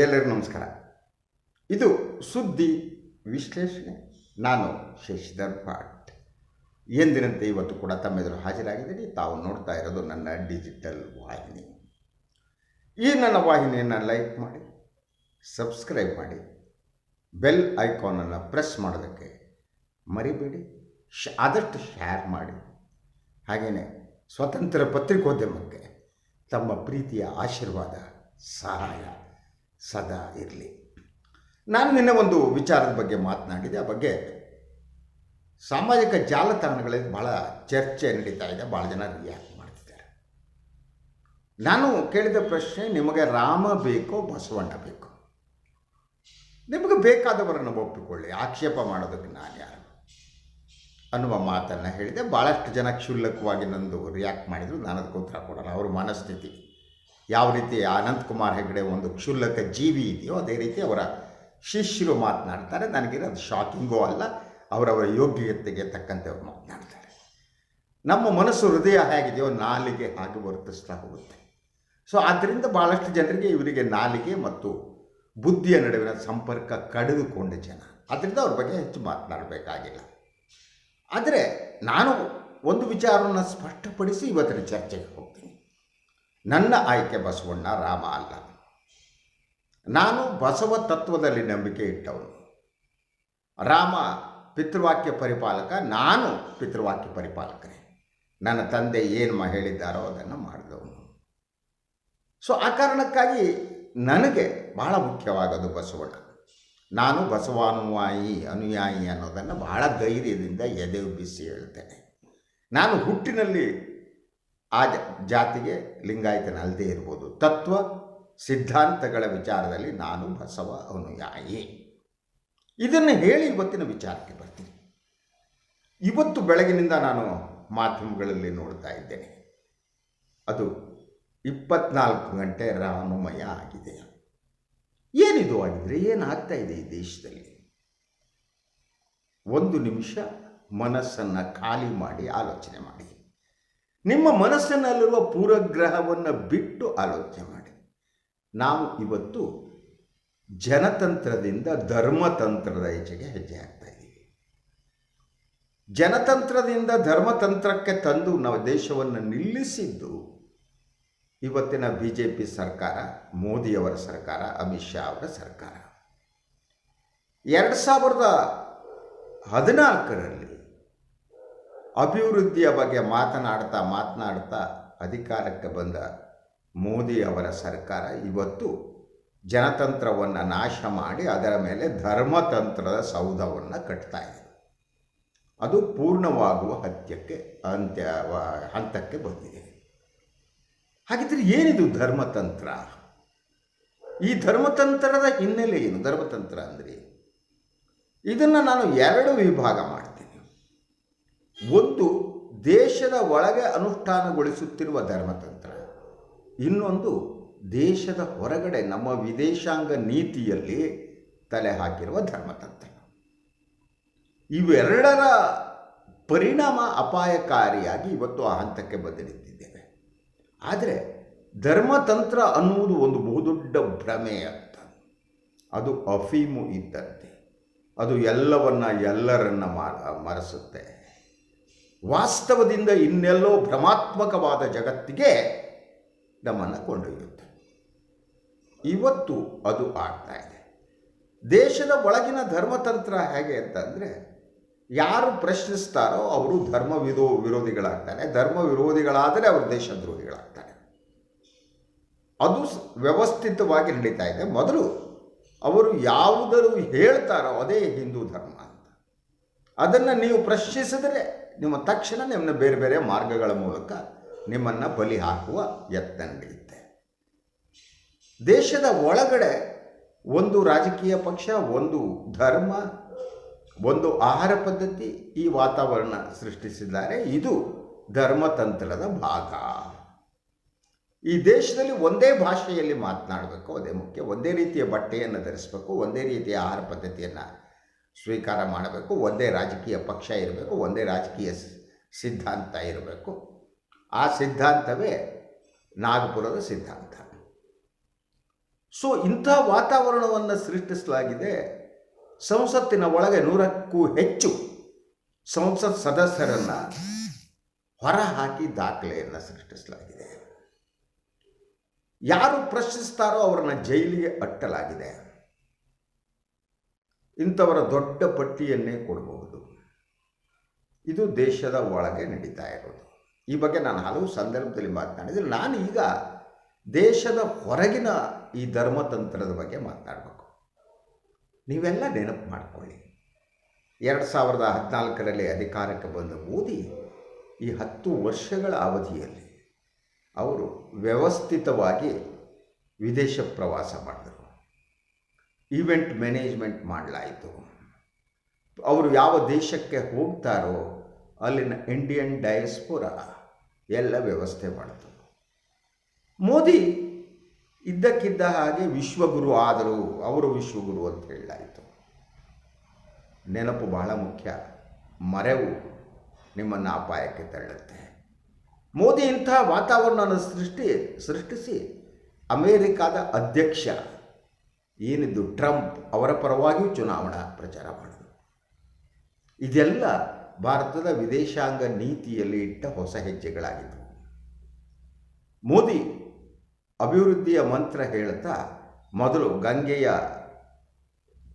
ಎಲ್ಲರಿಗೂ ನಮಸ್ಕಾರ. ಇದು ಸುದ್ದಿ ವಿಶ್ಲೇಷಣೆ. ನಾನು ಶಶಿಧರ್ ಭಾಟ್ ಎಂದಿನಂತೆ ಇವತ್ತು ಕೂಡ ತಮ್ಮೆದುರು ಹಾಜರಾಗಿದ್ದೀನಿ ತಾವು ನೋಡ್ತಾ ಇರೋದು ನನ್ನ ಡಿಜಿಟಲ್ ವಾಹಿನಿ. ಈ ನನ್ನ ವಾಹಿನಿಯನ್ನು ಲೈಕ್ ಮಾಡಿ, ಸಬ್ಸ್ಕ್ರೈಬ್ ಮಾಡಿ, ಬೆಲ್ ಐಕಾನನ್ನು ಪ್ರೆಸ್ ಮಾಡೋದಕ್ಕೆ ಮರಿಬೇಡಿ. ಆದಷ್ಟು ಶೇರ್ ಮಾಡಿ. ಹಾಗೆಯೇ ಸ್ವತಂತ್ರ ಪತ್ರಿಕೋದ್ಯಮಕ್ಕೆ ತಮ್ಮ ಪ್ರೀತಿಯ ಆಶೀರ್ವಾದ, ಸಹಾಯ. ಸದಾ ಇರಲಿ. ನಾನು ನಿನ್ನೆ ಒಂದು ವಿಚಾರದ ಬಗ್ಗೆ ಮಾತನಾಡಿದೆ. ಆ ಬಗ್ಗೆ ಸಾಮಾಜಿಕ ಜಾಲತಾಣಗಳಲ್ಲಿ ಭಾಳ ಚರ್ಚೆ ನಡೀತಾ ಇದೆ. ಭಾಳ ಜನ ರಿಯಾಕ್ಟ್ ಮಾಡ್ತಿದ್ದಾರೆ. ನಾನು ಕೇಳಿದ ಪ್ರಶ್ನೆ, ನಿಮಗೆ ರಾಮ ಬೇಕೋ ಬಸವಣ್ಣ ಬೇಕೋ? ನಿಮಗೆ ಬೇಕಾದವರನ್ನು ಒಪ್ಪಿಕೊಳ್ಳಿ. ಆಕ್ಷೇಪ ಮಾಡೋದಕ್ಕೆ ನಾನು ಯಾರು? ಅನ್ನುವ ಮಾತನ್ನು ಹೇಳಿದೆ. ಭಾಳಷ್ಟು ಜನ ಕ್ಷುಲ್ಲಕವಾಗಿ ನಂದು ರಿಯಾಕ್ಟ್ ಮಾಡಿದರು. ನಾನು ಅದಕ್ಕೆ ಉತ್ತರ ಕೊಡಲ್ಲ. ಅವ್ರ ಮನಸ್ಥಿತಿ. ಯಾವ ರೀತಿ ಅನಂತಕುಮಾರ್ ಹೆಗಡೆ ಒಂದು ಕ್ಷುಲ್ಲಕ ಜೀವಿ ಇದೆಯೋ ಅದೇ ರೀತಿ ಅವರ ಶಿಷ್ಯರು ಮಾತನಾಡ್ತಾರೆ. ನನಗೆ ಅದು ಶಾಕಿಂಗೋ ಅಲ್ಲ. ಅವರವರ ಯೋಗ್ಯತೆಗೆ ತಕ್ಕಂತೆ ಅವರು ಮಾತನಾಡ್ತಾರೆ. ನಮ್ಮ ಮನಸ್ಸು ಹೃದಯ ಹೇಗಿದೆಯೋ ನಾಲಿಗೆ ಹಾಗೆ ವರ್ತಿಸ್ತಾ ಹೋಗುತ್ತೆ. ಸೊ ಆದ್ದರಿಂದ ಭಾಳಷ್ಟು ಜನರಿಗೆ ಇವರಿಗೆ ನಾಲಿಗೆ ಮತ್ತು ಬುದ್ಧಿಯ ನಡುವಿನ ಸಂಪರ್ಕ ಕಡಿದುಕೊಂಡ ಜನ. ಅದರಿಂದ ಅವ್ರ ಬಗ್ಗೆ ಹೆಚ್ಚು ಮಾತನಾಡಬೇಕಾಗಿಲ್ಲ. ಆದರೆ ನಾನು ಒಂದು ವಿಚಾರವನ್ನು ಸ್ಪಷ್ಟಪಡಿಸಿ ಇವತ್ತಿನ ಚರ್ಚೆಗೆ ಹೋಗ್ತೀನಿ. ನನ್ನ ಆಯ್ಕೆ ಬಸವಣ್ಣ ರಾಮ ಅಲ್ಲ. ನಾನು ಬಸವ ತತ್ವದಲ್ಲಿ ನಂಬಿಕೆ ಇಟ್ಟವನು. ರಾಮ ಪಿತೃವಾಕ್ಯ ಪರಿಪಾಲಕ, ನಾನು ಪಿತೃವಾಕ್ಯ ಪರಿಪಾಲಕನೇ. ನನ್ನ ತಂದೆ ಏನು ಹೇಳಿದ್ದಾರೋ ಅದನ್ನು ಮಾಡಿದವನು. ಸೊ, ಆ ಕಾರಣಕ್ಕಾಗಿ ನನಗೆ ಬಹಳ ಮುಖ್ಯವಾದದ್ದು ಬಸವಣ್ಣ. ನಾನು ಬಸವಾನುಯಾಯಿ, ಅನುಯಾಯಿ ಅನ್ನೋದನ್ನು ಬಹಳ ಧೈರ್ಯದಿಂದ ಎದೆ ಉಬ್ಬಿಸಿ ಹೇಳ್ತೇನೆ. ನಾನು ಹುಟ್ಟಿನಲ್ಲಿ ಆ ಜಾತಿಗೆ ಲಿಂಗಾಯತನಲ್ಲದೇ ಇರ್ಬೋದು. ತತ್ವ ಸಿದ್ಧಾಂತಗಳ ವಿಚಾರದಲ್ಲಿ ನಾನು ಬಸವ ಅನುಯಾಯಿ ಇದನ್ನು ಹೇಳಿ ಇವತ್ತಿನ ವಿಚಾರಕ್ಕೆ ಬರ್ತೀನಿ. ಇವತ್ತು ಬೆಳಗಿನಿಂದ ನಾನು ಮಾಧ್ಯಮಗಳಲ್ಲಿ ನೋಡ್ತಾ ಇದ್ದೇನೆ. ಅದು ಇಪ್ಪತ್ನಾಲ್ಕು ಗಂಟೆ ರಾಮಮಯ ಆಗಿದೆ. ಏನಿದು ಆಗಿದ್ರೆ ಏನಾಗ್ತಾ ಇದೆ ಈ ದೇಶದಲ್ಲಿ? ಒಂದು ನಿಮಿಷ ಮನಸ್ಸನ್ನು ಖಾಲಿ ಮಾಡಿ ಆಲೋಚನೆ ಮಾಡಿ. ನಿಮ್ಮ ಮನಸ್ಸಿನಲ್ಲಿರುವ ಪೂರ್ವಗ್ರಹವನ್ನು ಬಿಟ್ಟು ಆಲೋಚನೆ ಮಾಡಿ. ನಾವು ಇವತ್ತು ಜನತಂತ್ರದಿಂದ ಧರ್ಮತಂತ್ರದ ಈಚೆಗೆ ಹೆಜ್ಜೆ ಹಾಕ್ತಾ ಇದ್ದೀವಿ. ಜನತಂತ್ರದಿಂದ ಧರ್ಮತಂತ್ರಕ್ಕೆ ತಂದು ನಾವು ದೇಶವನ್ನು ನಿಲ್ಲಿಸಿದ್ದು ಇವತ್ತಿನ ಬಿ ಜೆ ಪಿ ಸರ್ಕಾರ, ಮೋದಿಯವರ ಸರ್ಕಾರ, ಅಮಿತ್ ಶಾ ಅವರ ಸರ್ಕಾರ. ಎರಡು ಸಾವಿರದ ಹದಿನಾಲ್ಕರಲ್ಲಿ ಅಭಿವೃದ್ಧಿಯ ಬಗ್ಗೆ ಮಾತನಾಡ್ತಾ ಮಾತನಾಡ್ತಾ ಅಧಿಕಾರಕ್ಕೆ ಬಂದ ಮೋದಿ ಅವರ ಸರ್ಕಾರ ಇವತ್ತು ಜನತಂತ್ರವನ್ನು ನಾಶ ಮಾಡಿ ಅದರ ಮೇಲೆ ಧರ್ಮತಂತ್ರದ ಸೌಧವನ್ನು ಕಟ್ತಾ ಇದೆ. ಅದು ಪೂರ್ಣವಾಗುವ ಹತ್ಯಕ್ಕೆ ಅಂತ್ಯ, ಹಂತಕ್ಕೆ ಬಂದಿದೆ. ಹಾಗಿದ್ರೆ ಏನಿದು ಧರ್ಮತಂತ್ರ? ಈ ಧರ್ಮತಂತ್ರದ ಹಿನ್ನೆಲೆ ಏನು? ಧರ್ಮತಂತ್ರ ಅಂದರೆ ಇದನ್ನು ನಾನು ಎರಡು ವಿಭಾಗ ಮಾಡ್ತೀನಿ. ಒಂದು ದೇಶದ ಒಳಗೆ ಅನುಷ್ಠಾನಗೊಳಿಸುತ್ತಿರುವ ಧರ್ಮತಂತ್ರ. ಇನ್ನೊಂದು ದೇಶದ ಹೊರಗಡೆ ನಮ್ಮ ವಿದೇಶಾಂಗ ನೀತಿಯಲ್ಲಿ ತಲೆ ಹಾಕಿರುವ ಧರ್ಮತಂತ್ರ. ಇವೆರಡರ ಪರಿಣಾಮ ಅಪಾಯಕಾರಿಯಾಗಿ ಇವತ್ತು ಆ ಹಂತಕ್ಕೆ ಬಂದು ನಿಂತಿದ್ದೇವೆ ಆದರೆ ಧರ್ಮತಂತ್ರ ಅನ್ನುವುದು ಒಂದು ಬಹುದೊಡ್ಡ ಭ್ರಮೆ ಅಂತ. ಅದು ಅಫೀಮು ಇದ್ದಂತೆ. ಅದು ಎಲ್ಲವನ್ನ ಎಲ್ಲರನ್ನ ಮರೆಸುತ್ತೆ. ವಾಸ್ತವದಿಂದ ಇನ್ನೆಲ್ಲೋ ಭ್ರಮಾತ್ಮಕವಾದ ಜಗತ್ತಿಗೆ ನಮ್ಮನ್ನು ಕೊಂಡೊಯ್ಯುತ್ತೆ. ಇವತ್ತು ಅದು ಆಗ್ತಾ ಇದೆ. ದೇಶದ ಒಳಗಿನ ಧರ್ಮತಂತ್ರ ಹೇಗೆ ಅಂತಂದರೆ, ಯಾರು ಪ್ರಶ್ನಿಸ್ತಾರೋ ಅವರು ಧರ್ಮ ವಿರೋ ವಿರೋಧಿಗಳಾಗ್ತಾರೆ. ಧರ್ಮ ವಿರೋಧಿಗಳಾದರೆ ಅವರು ದೇಶದ್ರೋಹಿಗಳಾಗ್ತಾರೆ ಅದು ವ್ಯವಸ್ಥಿತವಾಗಿ ನಡೀತಾ ಇದೆ. ಮೊದಲು ಅವರು ಯಾವುದರು ಹೇಳ್ತಾರೋ ಅದೇ ಹಿಂದೂ ಧರ್ಮ. ಅದನ್ನು ನೀವು ಪ್ರಶ್ನಿಸಿದರೆ ನಿಮ್ಮ ತಕ್ಷಣ ನಿಮ್ಮನ್ನ ಬೇರೆ ಬೇರೆ ಮಾರ್ಗಗಳ ಮೂಲಕ ನಿಮ್ಮನ್ನು ಬಲಿ ಹಾಕುವ ಯತ್ನ ನಡೆಯುತ್ತೆ. ದೇಶದ ಒಳಗಡೆ ಒಂದು ರಾಜಕೀಯ ಪಕ್ಷ, ಒಂದು ಧರ್ಮ, ಒಂದು ಆಹಾರ ಪದ್ಧತಿ ಈ ವಾತಾವರಣ ಸೃಷ್ಟಿಸಿದ್ದಾರೆ. ಇದು ಧರ್ಮತಂತ್ರದ ಭಾಗ. ಈ ದೇಶದಲ್ಲಿ ಒಂದೇ ಭಾಷೆಯಲ್ಲಿ ಮಾತನಾಡಬೇಕು, ಅದೇ ಮುಖ್ಯ. ಒಂದೇ ರೀತಿಯ ಬಟ್ಟೆಯನ್ನು ಧರಿಸಬೇಕು, ಒಂದೇ ರೀತಿಯ ಆಹಾರ ಪದ್ಧತಿಯನ್ನು ಸ್ವೀಕಾರ ಮಾಡಬೇಕು, ಒಂದೇ ರಾಜಕೀಯ ಪಕ್ಷ ಇರಬೇಕು, ಒಂದೇ ರಾಜಕೀಯ ಸಿದ್ಧಾಂತ ಇರಬೇಕು. ಆ ಸಿದ್ಧಾಂತವೇ ನಾಗಪುರದ ಸಿದ್ಧಾಂತ. ಸೊ ಇಂಥ ವಾತಾವರಣವನ್ನು ಸೃಷ್ಟಿಸಲಾಗಿದೆ. ಸಂಸತ್ತಿನ ಒಳಗೆ ನೂರಕ್ಕೂ ಹೆಚ್ಚು ಸಂಸತ್ ಸದಸ್ಯರನ್ನು ಹೊರಹಾಕಿ ದಾಖಲೆಯನ್ನು ಸೃಷ್ಟಿಸಲಾಗಿದೆ. ಯಾರು ಪ್ರಶ್ನಿಸ್ತಾರೋ ಅವರನ್ನು ಜೈಲಿಗೆ ಅಟ್ಟಲಾಗಿದೆ. ಇಂಥವರ ದೊಡ್ಡ ಪಟ್ಟಿಯನ್ನೇ ಕೊಡಬಹುದು. ಇದು ದೇಶದ ಒಳಗೆ ನಡೀತಾ ಇರೋದು. ಈ ಬಗ್ಗೆ ನಾನು ಹಲವು ಸಂದರ್ಭದಲ್ಲಿ ಮಾತನಾಡಿದರೆ ನಾನು ಈಗ ದೇಶದ ಹೊರಗಿನ ಈ ಧರ್ಮತಂತ್ರದ ಬಗ್ಗೆ ಮಾತನಾಡಬೇಕು. ನೀವೆಲ್ಲ ನೆನಪು ಮಾಡಿಕೊಳ್ಳಿ. ಎರಡು ಸಾವಿರದ ಹದಿನಾಲ್ಕರಲ್ಲಿ ಅಧಿಕಾರಕ್ಕೆ ಬಂದ ಮೋದಿ ಈ ಹತ್ತು ವರ್ಷಗಳ ಅವಧಿಯಲ್ಲಿ ಅವರು ವ್ಯವಸ್ಥಿತವಾಗಿ ವಿದೇಶ ಪ್ರವಾಸ ಮಾಡಿದರು. ಈವೆಂಟ್ ಮ್ಯಾನೇಜ್ಮೆಂಟ್ ಮಾಡಲಾಯಿತು. ಅವರು ಯಾವ ದೇಶಕ್ಕೆ ಹೋಗ್ತಾರೋ ಅಲ್ಲಿನ ಇಂಡಿಯನ್ ಡಯಸ್ಪುರ ಎಲ್ಲ ವ್ಯವಸ್ಥೆ ಮಾಡಿತು. ಮೋದಿ ಇದ್ದಕ್ಕಿದ್ದ ಹಾಗೆ ವಿಶ್ವಗುರು ಆದರು ಅವರು ವಿಶ್ವಗುರು ಅಂತ ಹೇಳಲಾಯಿತು. ನೆನಪು ಬಹಳ ಮುಖ್ಯ. ಮರೆವು ನಿಮ್ಮನ್ನು ಅಪಾಯಕ್ಕೆ ತಳ್ಳುತ್ತೆ. ಮೋದಿ ಇಂಥ ವಾತಾವರಣವನ್ನು ಸೃಷ್ಟಿ ಸೃಷ್ಟಿಸಿ ಅಮೇರಿಕಾದ ಅಧ್ಯಕ್ಷ ಏನಿದ್ದು ಟ್ರಂಪ್ ಅವರ ಪರವಾಗಿಯೂ ಚುನಾವಣಾ ಪ್ರಚಾರ ಮಾಡಿದರು ಇದೆಲ್ಲ ಭಾರತದ ವಿದೇಶಾಂಗ ನೀತಿಯಲ್ಲಿ ಇಟ್ಟ ಹೊಸ ಹೆಜ್ಜೆಗಳಾಗಿದ್ದವು ಮೋದಿ ಅಭಿವೃದ್ಧಿಯ ಮಂತ್ರ ಹೇಳ್ತಾ ಮೊದಲು ಗಂಗೆಯ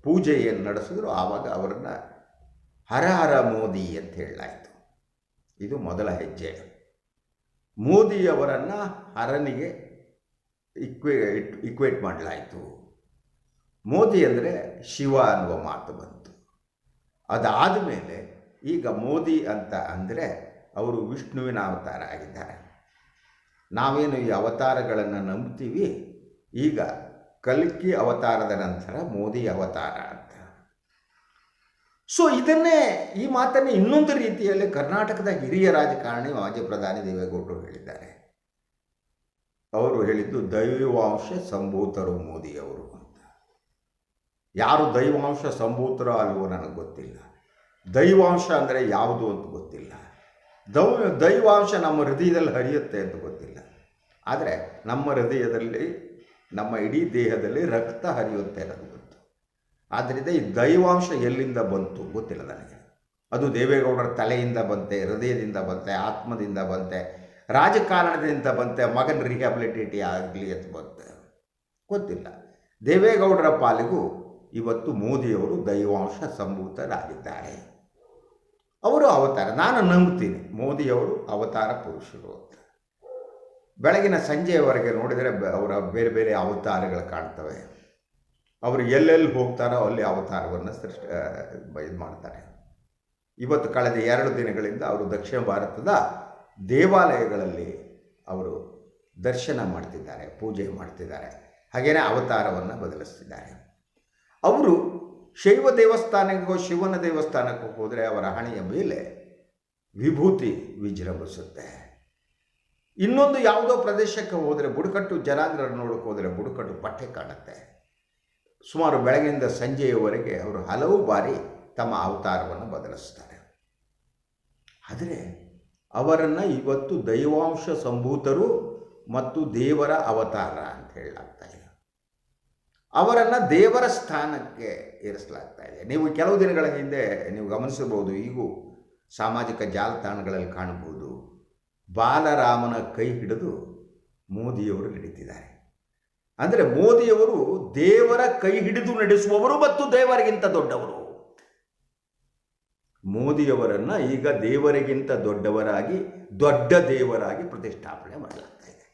ಪೂಜೆಯನ್ನು ನಡೆಸಿದ್ರು, ಆವಾಗ ಅವರನ್ನು ಹರ ಹರ ಮೋದಿ ಅಂತ ಹೇಳಲಾಯಿತು. ಇದು ಮೊದಲ ಹೆಜ್ಜೆ. ಮೋದಿಯವರನ್ನು ಹರನಿಗೆ ಇಕ್ವೇ ಇಕ್ವೇಟ್ ಮಾಡಲಾಯಿತು. ಮೋದಿ ಅಂದರೆ ಶಿವ ಅನ್ನುವ ಮಾತು ಬಂತು. ಅದಾದ ಮೇಲೆ ಈಗ ಮೋದಿ ಅಂತ ಅಂದರೆ ಅವರು ವಿಷ್ಣುವಿನ ಅವತಾರ ಆಗಿದ್ದಾರೆ. ನಾವೇನು ಈ ಅವತಾರಗಳನ್ನು ನಂಬ್ತೀವಿ? ಈಗ ಕಲ್ಕಿ ಅವತಾರದ ನಂತರ ಮೋದಿ ಅವತಾರ ಅಂತ. ಸೊ ಇದನ್ನೇ ಈ ಮಾತನ್ನು ಇನ್ನೊಂದು ರೀತಿಯಲ್ಲಿ ಕರ್ನಾಟಕದ ಹಿರಿಯ ರಾಜಕಾರಣಿ ಮಾಜಿ ಪ್ರಧಾನಿ ದೇವೇಗೌಡರು ಹೇಳಿದ್ದಾರೆ. ಅವರು ಹೇಳಿದ್ದು ದೈವಾಂಶ ಸಂಭೂತರು ಮೋದಿಯವರು ಅಂತ. ಯಾರು ದೈವಾಂಶ ಸಂಭೂತರೋ ಅಲ್ವೋ ನನಗೆ ಗೊತ್ತಿಲ್ಲ. ದೈವಾಂಶ ಅಂದರೆ ಯಾವುದು ಅಂತ ಗೊತ್ತಿಲ್ಲ. ದೌ, ದೈವಾಂಶ ನಮ್ಮ ಹೃದಯದಲ್ಲಿ ಹರಿಯುತ್ತೆ ಅಂತ ಗೊತ್ತಿಲ್ಲ. ಆದರೆ ನಮ್ಮ ಹೃದಯದಲ್ಲಿ, ನಮ್ಮ ಇಡೀ ದೇಹದಲ್ಲಿ ರಕ್ತ ಹರಿಯುತ್ತೆ ಅನ್ನೋದು ಗೊತ್ತು. ಆದ್ದರಿಂದ ಈ ದೈವಾಂಶ ಎಲ್ಲಿಂದ ಬಂತು ಗೊತ್ತಿಲ್ಲ ನನಗೆ. ಅದು ದೇವೇಗೌಡರ ತಲೆಯಿಂದ ಬಂತೆ, ಹೃದಯದಿಂದ ಬಂತೆ, ಆತ್ಮದಿಂದ ಬಂತೆ, ರಾಜಕಾರಣದಿಂದ ಬಂತೆ, ಮಗನ ರಿಹ್ಯಾಬಿಲಿಟೇಟಿ ಆಗಲಿ ಅಂತ ಬಂತೆ. ಗೊತ್ತಿಲ್ಲ. ದೇವೇಗೌಡರ ಪಾಲಿಗೂ ಇವತ್ತು ಮೋದಿಯವರು ದೈವಾಂಶ ಸಂಭೂತರಾಗಿದ್ದಾರೆ. ಅವರು ಅವತಾರ, ನಾನು ನಂಬುತ್ತೀನಿ ಮೋದಿಯವರು ಅವತಾರ ಪುರುಷರು ಅಂತ. ಬೆಳಗಿನ ಸಂಜೆಯವರೆಗೆ ನೋಡಿದರೆ ಅವರ ಬೇರೆ ಬೇರೆ ಅವತಾರಗಳು ಕಾಣ್ತವೆ. ಅವರು ಎಲ್ಲೆಲ್ಲಿ ಹೋಗ್ತಾರೋ ಅಲ್ಲಿ ಅವತಾರವನ್ನು ಸೃಷ್ಟಿ ಇದು ಮಾಡ್ತಾರೆ. ಇವತ್ತು ಕಳೆದ ಎರಡು ದಿನಗಳಿಂದ ಅವರು ದಕ್ಷಿಣ ಭಾರತದ ದೇವಾಲಯಗಳಲ್ಲಿ ಅವರು ದರ್ಶನ ಮಾಡ್ತಿದ್ದಾರೆ, ಪೂಜೆ ಮಾಡ್ತಿದ್ದಾರೆ. ಹಾಗೆಯೇ ಅವತಾರವನ್ನು ಬದಲಿಸ್ತಿದ್ದಾರೆ. ಅವರು ಶೈವ ದೇವಸ್ಥಾನಕ್ಕೋ ಶಿವನ ದೇವಸ್ಥಾನಕ್ಕೋ ಹೋದರೆ ಅವರ ಹಣೆಯ ಮೇಲೆ ವಿಭೂತಿ ವಿಜೃಂಭಿಸುತ್ತೆ ಇನ್ನೊಂದು ಯಾವುದೋ ಪ್ರದೇಶಕ್ಕೆ ಹೋದರೆ ಬುಡಕಟ್ಟು ಜನಾಂಗರ ನೋಡಕ್ಕೆ ಹೋದರೆ ಬುಡಕಟ್ಟು ಪಟ್ಟೆ ಕಾಣುತ್ತೆ. ಸುಮಾರು ಬೆಳಗಿನಿಂದ ಸಂಜೆಯವರೆಗೆ ಅವರು ಹಲವು ಬಾರಿ ತಮ್ಮ ಅವತಾರವನ್ನು ಬದಲಿಸ್ತಾರೆ. ಆದರೆ ಅವರನ್ನು ಇವತ್ತು ದೈವಾಂಶ ಸಂಭೂತರು ಮತ್ತು ದೇವರ ಅವತಾರ ಅಂತ ಹೇಳಲಾಗ್ತಾ ಅವರನ್ನು ದೇವರ ಸ್ಥಾನಕ್ಕೆ ಏರಿಸಲಾಗ್ತಾ ಇದೆ. ನೀವು ಕೆಲವು ದಿನಗಳ ಹಿಂದೆ ನೀವು ಗಮನಿಸಬಹುದು, ಈಗೂ ಸಾಮಾಜಿಕ ಜಾಲತಾಣಗಳಲ್ಲಿ ಕಾಣಬಹುದು. ಬಾಲರಾಮನ ಕೈ ಹಿಡಿದು ಮೋದಿಯವರು ನಡೀತಿದ್ದಾರೆ. ಅಂದರೆ ಮೋದಿಯವರು ದೇವರ ಕೈ ಹಿಡಿದು ನಡೆಸುವವರು ಮತ್ತು ದೇವರಿಗಿಂತ ದೊಡ್ಡವರು. ಮೋದಿಯವರನ್ನು ಈಗ ದೇವರಿಗಿಂತ ದೊಡ್ಡವರಾಗಿ, ದೊಡ್ಡ ದೇವರಾಗಿ ಪ್ರತಿಷ್ಠಾಪನೆ ಮಾಡಲಾಗ್ತಾ ಇದೆ.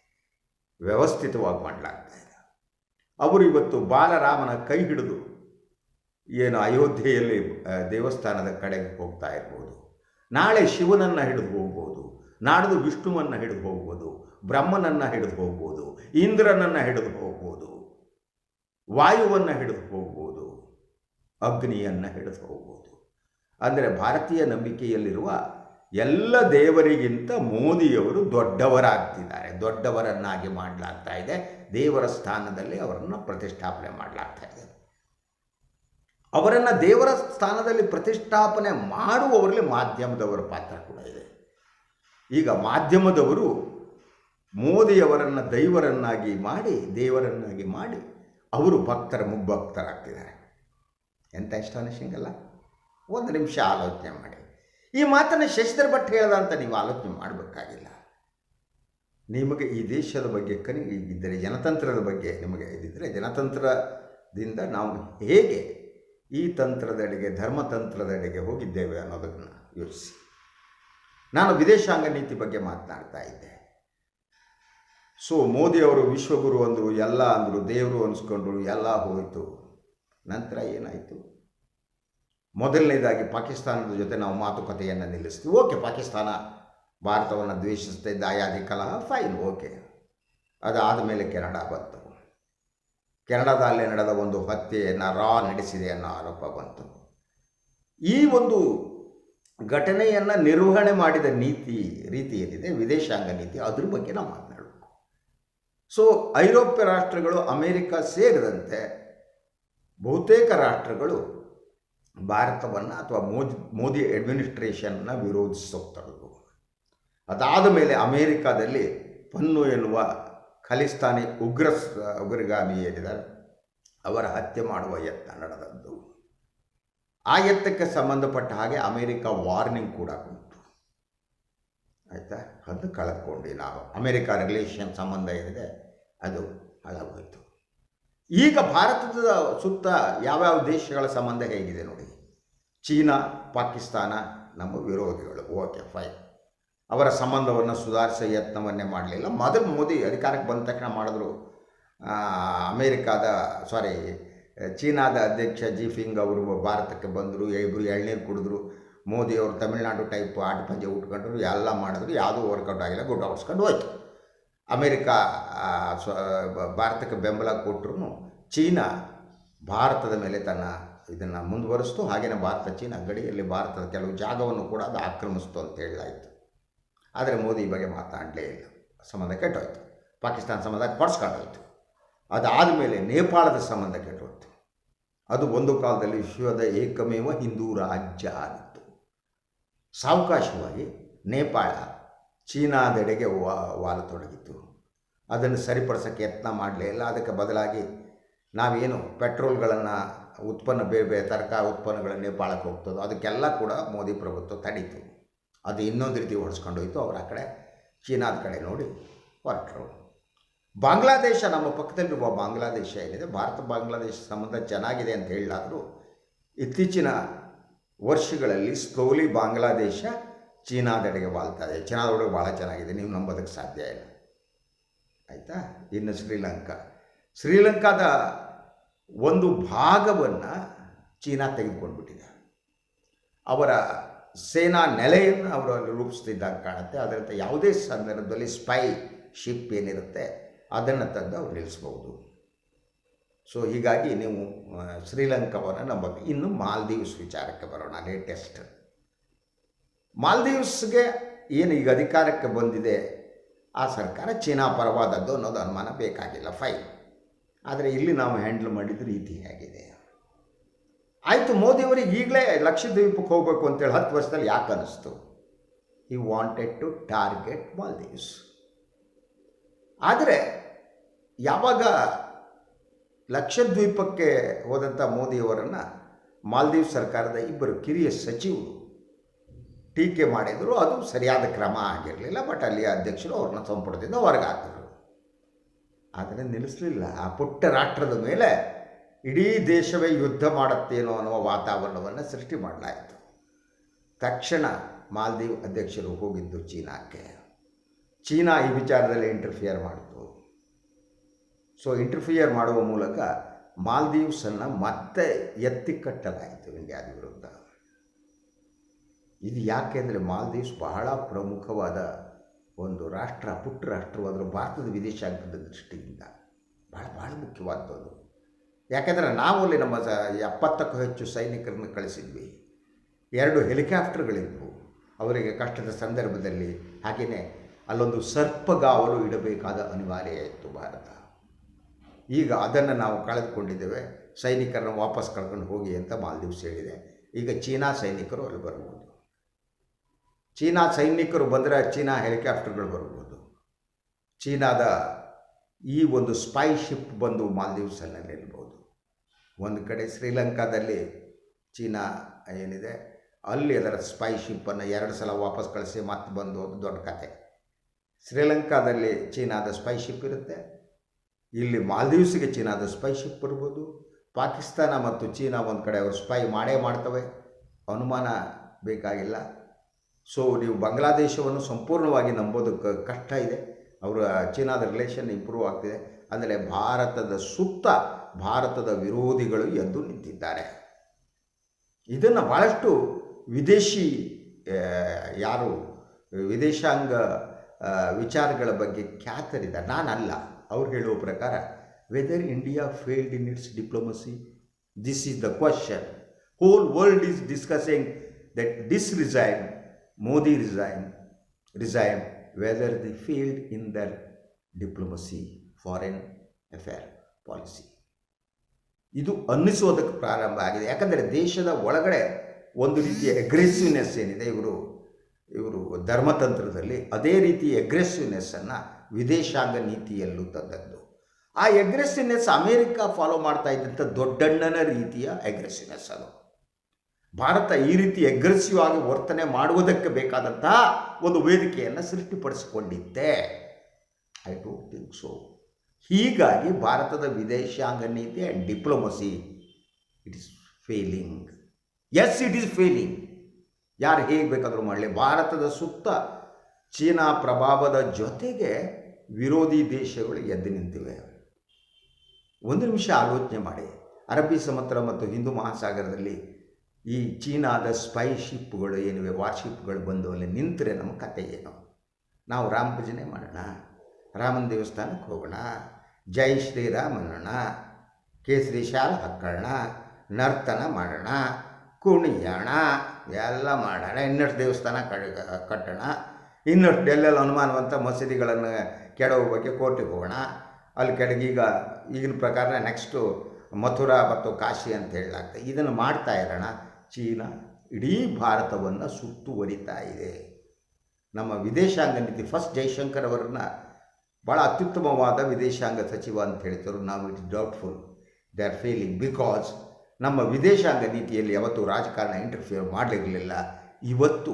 ವ್ಯವಸ್ಥಿತವಾಗಿ ಮಾಡಲಾಗ್ತಾ ಇದೆ. ಅವರು ಇವತ್ತು ಬಾಲರಾಮನ ಕೈ ಹಿಡಿದು ಏನು ಅಯೋಧ್ಯೆಯಲ್ಲಿ ದೇವಸ್ಥಾನದ ಕಡೆಗೆ ಹೋಗ್ತಾ ಇರ್ಬೋದು. ನಾಳೆ ಶಿವನನ್ನು ಹಿಡಿದು ಹೋಗ್ಬೋದು. ನಾಡಿದು ವಿಷ್ಣುವನ್ನು ಹಿಡಿದು ಹೋಗ್ಬೋದು. ಬ್ರಹ್ಮನನ್ನು ಹಿಡಿದು ಹೋಗ್ಬೋದು. ಇಂದ್ರನನ್ನು ಹಿಡಿದು ಹೋಗ್ಬೋದು. ವಾಯುವನ್ನು ಹಿಡಿದು ಹೋಗ್ಬೋದು. ಅಗ್ನಿಯನ್ನು ಹಿಡಿದು ಹೋಗ್ಬೋದು. ಅಂದರೆ ಭಾರತೀಯ ನಂಬಿಕೆಯಲ್ಲಿರುವ ಎಲ್ಲ ದೇವರಿಗಿಂತ ಮೋದಿಯವರು ದೊಡ್ಡವರಾಗ್ತಿದ್ದಾರೆ. ದೊಡ್ಡವರನ್ನಾಗಿ ಮಾಡಲಾಗ್ತಾ ಇದೆ. ದೇವರ ಸ್ಥಾನದಲ್ಲಿ ಅವರನ್ನು ಪ್ರತಿಷ್ಠಾಪನೆ ಮಾಡಲಾಗ್ತಾ ಇದೆ. ಅವರನ್ನು ದೇವರ ಸ್ಥಾನದಲ್ಲಿ ಪ್ರತಿಷ್ಠಾಪನೆ ಮಾಡುವವರಲ್ಲಿ ಮಾಧ್ಯಮದವರ ಪಾತ್ರ ಕೂಡ ಇದೆ. ಈಗ ಮಾಧ್ಯಮದವರು ಮೋದಿಯವರನ್ನು ದೈವರನ್ನಾಗಿ ಮಾಡಿ, ದೇವರನ್ನಾಗಿ ಮಾಡಿ ಅವರು ಭಕ್ತರ ಮುಗ್ಭಕ್ತರಾಗ್ತಿದ್ದಾರೆ. ಎಂಥ ಇಷ್ಟ ಅಲ್ಲ ಒಂದು ನಿಮಿಷ ಆಲೋಚನೆ ಮಾಡಿ. ಈ ಮಾತನ್ನು ಶಶಿಧರ್ ಭಟ್ ಹೇಳ್ದ ಅಂತ ನೀವು ಆಲೋಚನೆ ಮಾಡಬೇಕಾಗಿಲ್ಲ. ನಿಮಗೆ ಈ ದೇಶದ ಬಗ್ಗೆ ಕನಿ ಇದ್ದರೆ ಜನತಂತ್ರದ ಬಗ್ಗೆ ನಿಮಗೆ ಇದ್ದಿದ್ದರೆ ಜನತಂತ್ರದಿಂದ ನಾವು ಹೇಗೆ ಈ ತಂತ್ರದೆಡೆಗೆ, ಧರ್ಮತಂತ್ರದೆಡೆಗೆ ಹೋಗಿದ್ದೇವೆ ಅನ್ನೋದನ್ನು ಯೋಚಿಸಿ. ನಾನು ವಿದೇಶಾಂಗ ನೀತಿ ಬಗ್ಗೆ ಮಾತನಾಡ್ತಾ ಇದ್ದೆ. ಸೊ ಮೋದಿಯವರು ವಿಶ್ವಗುರು ಅಂದರು, ಎಲ್ಲ ಅಂದರು, ದೇವರು ಅನಿಸ್ಕೊಂಡ್ರು, ಎಲ್ಲ ಹೋಯಿತು. ನಂತರ ಏನಾಯಿತು? ಮೊದಲನೇದಾಗಿ ಪಾಕಿಸ್ತಾನದ ಜೊತೆ ನಾವು ಮಾತುಕತೆಯನ್ನು ನಿಲ್ಲಿಸ್ತೀವಿ. ಓಕೆ, ಪಾಕಿಸ್ತಾನ. ಭಾರತವನ್ನು ದ್ವೇಷಿಸ್ತಾ ಇದ್ದ ಆಯಾದಿ ಕಲಹ ಫೈನ್ ಓಕೆ ಅದಾದ ಮೇಲೆ ಕೆನಡಾ ಬಂತು. ಕೆನಡಾದಲ್ಲಿ ನಡೆದ ಒಂದು ಹತ್ಯೆಯನ್ನು ರಾ ನಡೆಸಿದೆ ಅನ್ನೋ ಆರೋಪ ಬಂತು. ಈ ಒಂದು ಘಟನೆಯನ್ನು ನಿರ್ವಹಣೆ ಮಾಡಿದ ನೀತಿ, ರೀತಿ ಏನಿದೆ? ವಿದೇಶಾಂಗ ನೀತಿ. ಅದ್ರ ಬಗ್ಗೆ ನಾವು ಮಾತನಾಡಬೇಕು. ಸೊ ಐರೋಪ್ಯ ರಾಷ್ಟ್ರಗಳು, ಅಮೇರಿಕ ಸೇರಿದಂತೆ ಬಹುತೇಕ ರಾಷ್ಟ್ರಗಳು ಭಾರತವನ್ನು ಅಥವಾ ಮೋದಿ ಮೋದಿ ಅಡ್ಮಿನಿಸ್ಟ್ರೇಷನ್ನ ವಿರೋಧಿಸೋಗ್ತದ್ದು ಅದಾದ ಮೇಲೆ ಅಮೇರಿಕಾದಲ್ಲಿ ಪನ್ನು ಎನ್ನುವ ಖಲಿಸ್ತಾನಿ ಉಗ್ರ ಉಗ್ರಗಾಮಿ ಏನಿದ್ದಾರೆ, ಅವರ ಹತ್ಯೆ ಮಾಡುವ ಯತ್ನ ನಡೆದದ್ದು. ಆ ಯತ್ನಕ್ಕೆ ಸಂಬಂಧಪಟ್ಟ ಹಾಗೆ ಅಮೇರಿಕ ವಾರ್ನಿಂಗ್ ಕೂಡ ಉಂಟು. ಆಯಿತಾ? ಅದು ಕಳೆದುಕೊಂಡು ನಾವು. ಅಮೇರಿಕ ರಿಲೇಷನ್ ಸಂಬಂಧ ಏನಿದೆ, ಅದು ಹಾಳಾಗೋಯಿತು ಈಗ ಭಾರತದ ಸುತ್ತ ಯಾವ್ಯಾವ ದೇಶಗಳ ಸಂಬಂಧ ಹೇಗಿದೆ ನೋಡಿ? ಚೀನಾ, ಪಾಕಿಸ್ತಾನ, ನಮ್ಮ ವಿರೋಧಿಗಳು, ಓಕೆ ಫೈನ್ ಅವರ ಸಂಬಂಧವನ್ನು ಸುಧಾರಿಸೋ ಯತ್ನವನ್ನೇ ಮಾಡಲಿಲ್ಲ. ಮೊದಲು ಮೋದಿ ಅಧಿಕಾರಕ್ಕೆ ಬಂದ ತಕ್ಷಣ ಮಾಡಿದ್ರು. ಅಮೇರಿಕಾದ ಸಾರಿ ಚೀನಾದ ಅಧ್ಯಕ್ಷ ಜಿ ಫಿಂಗ್ ಅವರು ಭಾರತಕ್ಕೆ ಬಂದರು. ಇಬ್ಬರು ಎಳ್ನೀರು ಕುಡಿದ್ರು. ಮೋದಿ ಅವರು ತಮಿಳುನಾಡು ಟೈಪ್ ಆಟ ಪಂಜೆ ಉಟ್ಕೊಂಡ್ರು. ಎಲ್ಲ ಮಾಡಿದ್ರು. ಯಾವುದೂ ವರ್ಕೌಟ್ ಆಗಿಲ್ಲ. ಗುಡ್ ಔಟ್ಸ್ಕೊಂಡು ಹೋಯ್ತು. ಅಮೇರಿಕಾ ಸ್ವ ಭಾರತಕ್ಕೆ ಬೆಂಬಲ ಕೊಟ್ಟರು ಚೀನಾ ಭಾರತದ ಮೇಲೆ ತನ್ನ ಇದನ್ನು ಮುಂದುವರಿಸ್ತು. ಹಾಗೆಯೇ ಭಾರತ, ಚೀನಾ ಗಡಿಯಲ್ಲಿ ಭಾರತದ ಕೆಲವು ಜಾಗವನ್ನು ಕೂಡ ಅದು ಆಕ್ರಮಿಸ್ತು ಅಂತ ಹೇಳಲಾಯಿತು. ಆದರೆ ಮೋದಿ ಈ ಬಗ್ಗೆ ಮಾತನಾಡಲೇ ಇಲ್ಲ. ಸಂಬಂಧ ಕೆಟ್ಟೋಯ್ತು. ಪಾಕಿಸ್ತಾನ ಸಂಬಂಧ ಕೊಡ್ಸ್ಕೊಂಡೋಯ್ತು. ಅದಾದ ಮೇಲೆ ನೇಪಾಳದ ಸಂಬಂಧ ಕೆಟ್ಟೋಯ್ತು. ಅದು ಒಂದು ಕಾಲದಲ್ಲಿ ವಿಶ್ವದ ಏಕಮೇವ ಹಿಂದೂ ರಾಜ್ಯ ಆಗಿತ್ತು. ಸಾವಕಾಶವಾಗಿ ನೇಪಾಳ ಚೀನಾದೆಡೆಗೆ ವಾಲತೊಡಗಿತ್ತು. ಅದನ್ನು ಸರಿಪಡಿಸೋಕ್ಕೆ ಯತ್ನ ಮಾಡಲೇ ಇಲ್ಲ. ಅದಕ್ಕೆ ಬದಲಾಗಿ ನಾವೇನು ಪೆಟ್ರೋಲ್ಗಳನ್ನು ಉತ್ಪನ್ನ, ಬೇರೆ ಬೇರೆ ತರಕಾರಿ ಉತ್ಪನ್ನಗಳು ನೇಪಾಳಕ್ಕೆ ಹೋಗ್ತದೋ ಅದಕ್ಕೆಲ್ಲ ಕೂಡ ಮೋದಿ ಪ್ರಭುತ್ವ ತಡೀತು. ಅದು ಇನ್ನೊಂದು ರೀತಿ ಓಡಿಸ್ಕೊಂಡೋಯ್ತು ಅವರು ಆ ಕಡೆ, ಚೀನಾದ ಕಡೆ ನೋಡಿ ಹೊರಟರು. ಬಾಂಗ್ಲಾದೇಶ, ನಮ್ಮ ಪಕ್ಕದಲ್ಲಿರುವ ಬಾಂಗ್ಲಾದೇಶ ಏನಿದೆ, ಭಾರತ ಬಾಂಗ್ಲಾದೇಶ ಸಂಬಂಧ ಚೆನ್ನಾಗಿದೆ ಅಂತ ಹೇಳಲಾದರೂ ಇತ್ತೀಚಿನ ವರ್ಷಗಳಲ್ಲಿ ಸ್ಲೋಲಿ ಬಾಂಗ್ಲಾದೇಶ ಚೀನಾದೆಡೆಗೆ ವಾಲ್ತಾ ಇದೆ. ಚೀನಾದೊಳಗೆ ಭಾಳ ಚೆನ್ನಾಗಿದೆ, ನೀವು ನಂಬೋದಕ್ಕೆ ಸಾಧ್ಯ ಇಲ್ಲ. ಆಯಿತಾ? ಇನ್ನು ಶ್ರೀಲಂಕಾ. ಶ್ರೀಲಂಕಾದ ಒಂದು ಭಾಗವನ್ನು ಚೀನಾ ತೆಗೆದುಕೊಂಡ್ಬಿಟ್ಟಿದೆ. ಅವರ ಸೇನಾ ನೆಲೆಯನ್ನು ಅವರು ಅಲ್ಲಿ ರೂಪಿಸ್ತಿದ್ದಾಗ ಕಾಣುತ್ತೆ. ಅದರಂತೆ ಯಾವುದೇ ಸಂದರ್ಭದಲ್ಲಿ ಸ್ಪೈ ಶಿಪ್ ಏನಿರುತ್ತೆ, ಅದನ್ನು ತಂದು ಅವ್ರು ನಿಲ್ಲಿಸ್ಬೋದು ಸೊ ಹೀಗಾಗಿ ನೀವು ಶ್ರೀಲಂಕಾವನ್ನು ನಂಬಬೇಕು. ಇನ್ನು ಮಾಲ್ದೀವ್ಸ್ ವಿಚಾರಕ್ಕೆ ಬರೋಣ ಲೇಟೆಸ್ಟ್ ಮಾಲ್ದೀವ್ಸ್ಗೆ ಏನು ಈಗ ಅಧಿಕಾರಕ್ಕೆ ಬಂದಿದೆ? ಆ ಸರ್ಕಾರ ಚೀನಾ ಪರವಾದದ್ದು ಅನ್ನೋದು ಅನುಮಾನ ಬೇಕಾಗಿಲ್ಲ ಫೈನ್ ಆದರೆ ಇಲ್ಲಿ ನಾವು ಹ್ಯಾಂಡಲ್ ಮಾಡಿದ ರೀತಿ ಹೇಗಿದೆ? ಆಯಿತು, ಮೋದಿಯವರಿಗೆ ಈಗಲೇ ಲಕ್ಷದ್ವೀಪಕ್ಕೆ ಹೋಗಬೇಕು ಅಂತೇಳಿ ಹತ್ತು ವರ್ಷದಲ್ಲಿ ಯಾಕೆ ಅನ್ನಿಸ್ತು? ಈ ವಾಂಟೆಡ್ ಟು ಟಾರ್ಗೆಟ್ ಮಾಲ್ದೀವ್ಸ್ ಆದರೆ, ಯಾವಾಗ ಲಕ್ಷದ್ವೀಪಕ್ಕೆ ಹೋದಂಥ ಮೋದಿಯವರನ್ನು ಮಾಲ್ದೀವ್ ಸರ್ಕಾರದ ಇಬ್ಬರು ಕಿರಿಯ ಸಚಿವರು ಟೀಕೆ ಮಾಡಿದರು. ಅದು ಸರಿಯಾದ ಕ್ರಮ ಆಗಿರಲಿಲ್ಲ ಬಟ್ ಅಲ್ಲಿಯ ಅಧ್ಯಕ್ಷರು ಅವ್ರನ್ನ ಸಂಪುಟದಿಂದ ಹೊರಗೆ ಹಾಕಿದ್ರು. ಆದರೆ ನಿಲ್ಲಿಸಲಿಲ್ಲ. ಆ ಪುಟ್ಟ ರಾಷ್ಟ್ರದ ಮೇಲೆ ಇಡೀ ದೇಶವೇ ಯುದ್ಧ ಮಾಡುತ್ತೇನೋ ಅನ್ನುವ ವಾತಾವರಣವನ್ನು ಸೃಷ್ಟಿ ಮಾಡಲಾಯಿತು. ತಕ್ಷಣ ಮಾಲ್ದೀವ್ ಅಧ್ಯಕ್ಷರು ಹೋಗಿದ್ದು ಚೀನಾಕ್ಕೆ. ಚೀನಾ ಈ ವಿಚಾರದಲ್ಲಿ ಇಂಟರ್ಫಿಯರ್ ಮಾಡಿತು ಸೊ ಇಂಟರ್ಫಿಯರ್ ಮಾಡುವ ಮೂಲಕ ಮಾಲ್ದೀವ್ಸನ್ನು ಮತ್ತೆ ಎತ್ತಿ ಕಟ್ಟಲಾಯಿತು ಇಂಡಿಯಾದ ವಿರುದ್ಧ. ಇದು ಯಾಕೆಂದರೆ ಮಾಲ್ದೀವ್ಸ್ ಬಹಳ ಪ್ರಮುಖವಾದ ಒಂದು ರಾಷ್ಟ್ರ, ಪುಟ್ಟ ರಾಷ್ಟ್ರವಾದರೂ ಭಾರತದ ವಿದೇಶಾಂಗದ ದೃಷ್ಟಿಯಿಂದ ಬಹಳ ಬಹಳ ಮುಖ್ಯವಾದದ್ದು ಯಾಕೆಂದರೆ ನಾವು ಅಲ್ಲಿ ನಮ್ಮ ಸ ಎಪ್ಪತ್ತಕ್ಕೂ ಹೆಚ್ಚು ಸೈನಿಕರನ್ನು ಕಳಿಸಿದ್ವಿ. ಎರಡು ಹೆಲಿಕಾಪ್ಟರ್ಗಳಿದ್ವು ಅವರಿಗೆ ಕಷ್ಟದ ಸಂದರ್ಭದಲ್ಲಿ ಹಾಗೆಯೇ ಅಲ್ಲೊಂದು ಸರ್ಪಗಾವಲು ಇಡಬೇಕಾದ ಅನಿವಾರ್ಯ ಇತ್ತು ಭಾರತ. ಈಗ ಅದನ್ನು ನಾವು ಕಳೆದುಕೊಂಡಿದ್ದೇವೆ. ಸೈನಿಕರನ್ನು ವಾಪಸ್ ಕಳ್ಕೊಂಡು ಹೋಗಿ ಅಂತ ಮಾಲ್ದೀವ್ಸ್ ಹೇಳಿದೆ. ಈಗ ಚೀನಾ ಸೈನಿಕರು ಅಲ್ಲಿ ಬರ್ಬೋದು. ಚೀನಾ ಸೈನಿಕರು ಬಂದರೆ ಚೀನಾ ಹೆಲಿಕಾಪ್ಟರ್ಗಳು ಬರ್ಬೋದು. ಚೀನಾದ ಈ ಒಂದು ಸ್ಪೈ ಶಿಪ್ ಬಂದು ಮಾಲ್ದೀವ್ಸಲ್ಲಿ ನಿಲ್ಬೋದು ಒಂದು ಕಡೆ ಶ್ರೀಲಂಕಾದಲ್ಲಿ ಚೀನಾ ಏನಿದೆ, ಅಲ್ಲಿ ಅದರ ಸ್ಪೈ ಶಿಪ್ಪನ್ನು ಎರಡು ಸಲ ವಾಪಸ್ ಕಳಿಸಿ ಮತ್ತೆ ಬಂದು ದೊಡ್ಡ ಕತೆ. ಶ್ರೀಲಂಕಾದಲ್ಲಿ ಚೀನಾದ ಸ್ಪೈ ಶಿಪ್ ಇರುತ್ತೆ, ಇಲ್ಲಿ ಮಾಲ್ದೀವ್ಸ್ಗೆ ಚೀನಾದ ಸ್ಪೈ ಶಿಪ್ ಬರ್ಬೋದು ಪಾಕಿಸ್ತಾನ ಮತ್ತು ಚೀನಾ ಒಂದು ಕಡೆ ಅವರು ಸ್ಪೈ ಮಾಡೇ ಮಾಡ್ತವೆ, ಅನುಮಾನ ಬೇಕಾಗಿಲ್ಲ. ಸೊ ನೀವು ಬಾಂಗ್ಲಾದೇಶವನ್ನು ಸಂಪೂರ್ಣವಾಗಿ ನಂಬೋದಕ್ಕೆ ಕಷ್ಟ ಇದೆ, ಅವರ ಚೀನಾದ ರಿಲೇಷನ್ ಇಂಪ್ರೂವ್ ಆಗ್ತಿದೆ ಅಂದರೆ ಭಾರತದ ಸುತ್ತ ಭಾರತದ ವಿರೋಧಿಗಳು ಎದ್ದು ನಿಂತಿದ್ದಾರೆ. ಇದನ್ನು ಭಾಳಷ್ಟು ವಿದೇಶಿ ಯಾರು, ವಿದೇಶಾಂಗ ವಿಚಾರಗಳ ಬಗ್ಗೆ ಖ್ಯಾತರಿದ್ದಾರೆ ನಾನಲ್ಲ. ಅವ್ರು ಹೇಳುವ ಪ್ರಕಾರ whether India failed in its diplomacy this is the question whole world is discussing that this resign Modi resign resign whether the failed in their diplomacy foreign affair policy ಇದು ಅನ್ನಿಸೋದಕ್ಕೆ ಪ್ರಾರಂಭ ಆಗಿದೆ. ಯಾಕಂದರೆ ದೇಶದ ಒಳಗಡೆ ಒಂದು ರೀತಿಯ ಎಗ್ರೆಸಿವ್ನೆಸ್ ಏನಿದೆ, ಇವರು ಇವರು ಧರ್ಮತಂತ್ರದಲ್ಲಿ ಅದೇ ರೀತಿ ಎಗ್ರೆಸಿವ್ನೆಸ್ಸನ್ನು ವಿದೇಶಾಂಗ ನೀತಿಯಲ್ಲೂ ತಂದದ್ದು. ಆ ಎಗ್ರೆಸಿವ್ನೆಸ್ ಅಮೇರಿಕ ಫಾಲೋ ಮಾಡ್ತಾ ಇದ್ದಂಥ ದೊಡ್ಡಣ್ಣನ ರೀತಿಯ ಎಗ್ರೆಸಿವ್ನೆಸ್ ಅದು. ಭಾರತ ಈ ರೀತಿ ಎಗ್ರೆಸಿವ್ ಆಗಿ ವರ್ತನೆ ಮಾಡುವುದಕ್ಕೆ ಬೇಕಾದಂತಹ ಒಂದು ವೇದಿಕೆಯನ್ನು ಸೃಷ್ಟಿಪಡಿಸಿಕೊಂಡಿದ್ದೆ. ಐ ಡೋಂಟ್ ಥಿಂಕ್ ಸೊ ಹೀಗಾಗಿ ಭಾರತದ ವಿದೇಶಾಂಗ ನೀತಿ and diplomacy it is failing yes it is failing ಯಾರು ಹೇಗೆ ಬೇಕಾದರೂ ಮಾಡಲಿ. ಭಾರತದ ಸುತ್ತ ಚೀನಾ ಪ್ರಭಾವದ ಜೊತೆಗೆ ವಿರೋಧಿ ದೇಶಗಳು ಎದ್ದು ನಿಂತಿವೆ. ಒಂದು ನಿಮಿಷ ಆಲೋಚನೆ ಮಾಡಿ. ಅರಬ್ಬಿ ಸಮುದ್ರ ಮತ್ತು ಹಿಂದೂ ಮಹಾಸಾಗರದಲ್ಲಿ ಈ ಚೀನಾದ ಸ್ಪೈ ಶಿಪ್ಗಳು ಏನಿವೆ ವಾರ್ಶಿಪ್ಗಳು ಬಂದು ಅಲ್ಲಿ ನಿಂತರೆ ನಮ್ಮ ಕತೆ ಏನು? ನಾವು ರಾಮ ಭಜನೆ ಮಾಡೋಣ. ರಾಮನ ದೇವಸ್ಥಾನಕ್ಕೆ ಹೋಗೋಣ. ಜೈ ಶ್ರೀರಾಮ್ ಅನ್ನೋಣ ಕೇಸರಿ ಶಾಲ್ ಹಾಕೋಣ ನರ್ತನ ಮಾಡೋಣ, ಕುಣಿಯೋಣ, ಎಲ್ಲ ಮಾಡೋಣ. ಇನ್ನಷ್ಟು ದೇವಸ್ಥಾನ ಕಟ್ಟೋಣ, ಇನ್ನಷ್ಟು ಎಲ್ಲೆಲ್ಲ ಅನುಮಾನವಂತ ಮಸೀದಿಗಳನ್ನು ಕೆಡವು ಬಗ್ಗೆ ಕೋರ್ಟಿಗೆ ಹೋಗೋಣ. ಅಲ್ಲಿ ಕೆಳಗೆ ಈಗ ಈಗಿನ ಪ್ರಕಾರ ನೆಕ್ಸ್ಟು ಮಥುರಾ ಮತ್ತು ಕಾಶಿ ಅಂತ ಹೇಳಲಾಗ್ತದೆ. ಇದನ್ನು ಮಾಡ್ತಾ ಇರೋಣ. ಚೀನಾ ಇಡೀ ಭಾರತವನ್ನು ಸುತ್ತುವರಿತಾ ಇದೆ. ನಮ್ಮ ವಿದೇಶಾಂಗ ನೀತಿ ಫಸ್ಟ್ ಜೈಶಂಕರ್ ಅವರನ್ನ ಭಾಳ ಅತ್ಯುತ್ತಮವಾದ ವಿದೇಶಾಂಗ ಸಚಿವ ಅಂತ ಹೇಳ್ತಾರೆ ನಾವು it doubtful they are failing because ನಮ್ಮ ವಿದೇಶಾಂಗ ನೀತಿಯಲ್ಲಿ ಯಾವತ್ತೂ ರಾಜಕಾರಣ ಇಂಟರ್ಫಿಯರ್ ಮಾಡಲಿರಲಿಲ್ಲ. ಇವತ್ತು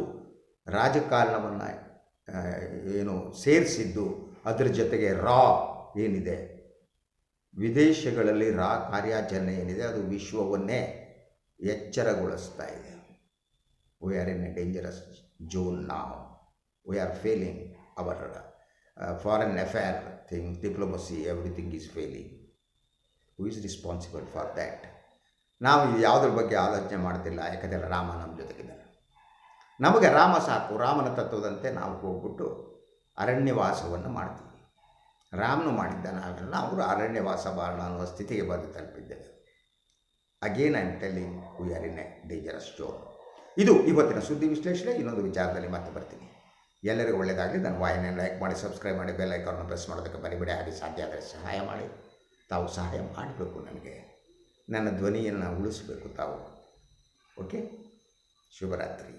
ರಾಜಕಾರಣವನ್ನು ಏನು ಸೇರಿಸಿದ್ದು ಅದರ ಜೊತೆಗೆ ರಾ ಏನಿದೆ? ವಿದೇಶಗಳಲ್ಲಿ ರಾ ಕಾರ್ಯಾಚರಣೆ ಏನಿದೆ? ಅದು ವಿಶ್ವವನ್ನೇ ಎಚ್ಚರಗೊಳಿಸ್ತಾ ಇದೆ. We are in a dangerous zone ನಾವು we are failing our foreign affair thing diplomacy everything is failing who is responsible for that ನಾವು ಯಾವುದ್ರ ಬಗ್ಗೆ ಆಲೋಚನೆ ಮಾಡ್ತಿಲ್ಲ, ಯಾಕಂದರೆ ರಾಮ ನಮ್ಮ ಜೊತೆಗಿದ್ದಾರೆ. ನಮಗೆ ರಾಮ ಸಾಕು, ರಾಮನ ತತ್ವದಂತೆ ನಾವು ಹೋಗ್ಬಿಟ್ಟು ಅರಣ್ಯವಾಸವನ್ನು ಮಾಡ್ತೀವಿ. ರಾಮನು ಮಾಡಿದ್ದ ನಾವೆಲ್ಲ, ಅವರು ಅರಣ್ಯವಾಸ ಬಾರಣ ಅನ್ನುವ ಸ್ಥಿತಿಗೆ ಬಂದು ತಲುಪಿದ್ದೇವೆ. Again I telling we are in a dangerous zone ಇದು ಇವತ್ತಿನ ಸುದ್ದಿ ವಿಶ್ಲೇಷಣೆ, ಇನ್ನೊಂದು ವಿಚಾರದಲ್ಲಿ ಮತ್ತೆ ಬರ್ತೀನಿ. ಎಲ್ಲರಿಗೂ ಒಳ್ಳೆಯದಾಗಲಿ. ನನ್ನ ವಾಹಿನಿಯನ್ನು ಲೈಕ್ ಮಾಡಿ ಸಬ್ಸ್ಕ್ರೈಬ್ ಮಾಡಿ ಬೆಲ್ ಐಕಾನ್ನ ಪ್ರೆಸ್ ಮಾಡೋದಕ್ಕೆ ಬರಿಬೇಡಿ ಹಾಗೆ ಸಾಧ್ಯ ಆದರೆ ಸಹಾಯ ಮಾಡಿ. ತಾವು ಸಹಾಯ ಮಾಡಬೇಕು ನನಗೆ. ನನ್ನ ಧ್ವನಿಯನ್ನು ಉಳಿಸಬೇಕು ತಾವು. ಓಕೆ ಶುಭರಾತ್ರಿ.